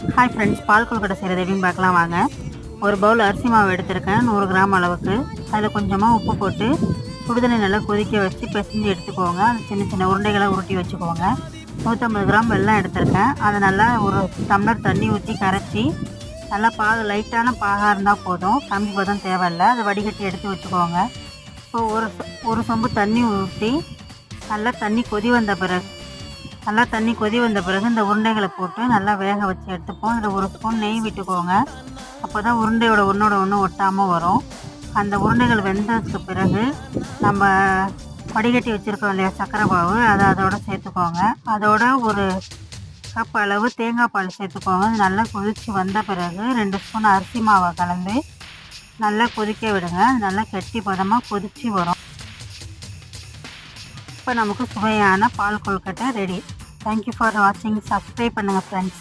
Hi friends பால் கொழுக்கட்டை செய்கிறது எப்படின்னு பார்க்கலாம் வாங்க. ஒரு பவுல் அரிசி மாவு எடுத்திருக்கேன் நூறு கிராம் அளவுக்கு. அதில் கொஞ்சமாக உப்பு போட்டு சுடுதண்ணி நல்லா கொதிக்க வச்சு பிசைஞ்சு எடுத்துக்கோங்க. அந்த சின்ன சின்ன உருண்டைகளை உருட்டி வச்சுக்கோங்க. நூற்றம்பது கிராம் வெல்லம் எடுத்திருக்கேன். அதை நல்லா ஒரு டம்ளர் தண்ணி ஊற்றி கரைச்சி நல்லா பாகு லைட்டான பாகாக இருந்தால் போதும். கம்மி பதம் தேவையில்லை. அதை வடிகட்டி எடுத்து வச்சுக்கோங்க. இப்போ ஒரு ஒரு சொம்பு தண்ணி ஊற்றி நல்லா தண்ணி கொதி வந்த பிறகு நல்லா தண்ணி கொதி வந்த பிறகு இந்த உருண்டைகளை போட்டு நல்லா வேக வச்சு எடுத்துப்போம். இதில் ஒரு ஸ்பூன் நெய் விட்டுக்கோங்க. அப்போ தான் உருண்டையோட ஒன்றோட ஒன்று ஒட்டாமல் வரும். அந்த உருண்டைகள் வெந்ததுக்கு பிறகு நம்ம வடிகட்டி வச்சுருக்கோம் இல்லையா சர்க்கரை பாவு அதை அதோட சேர்த்துக்கோங்க. அதோட ஒரு கப் அளவு தேங்காய் பால் சேர்த்துக்கோங்க. நல்லா கொதித்து வந்த பிறகு ரெண்டு ஸ்பூன் அரிசி மாவை கலந்து நல்லா கொதிக்க விடுங்க. நல்லா கெட்டி பதமாக கொதித்து வரும். இப்போ நமக்கு சுவையான பால் கொழுக்கட்டை ரெடி தேங்க்யூ ஃபார் வாட்சிங் சப்ஸ்கிரைப் பண்ணுங்கள் ஃப்ரெண்ட்ஸ்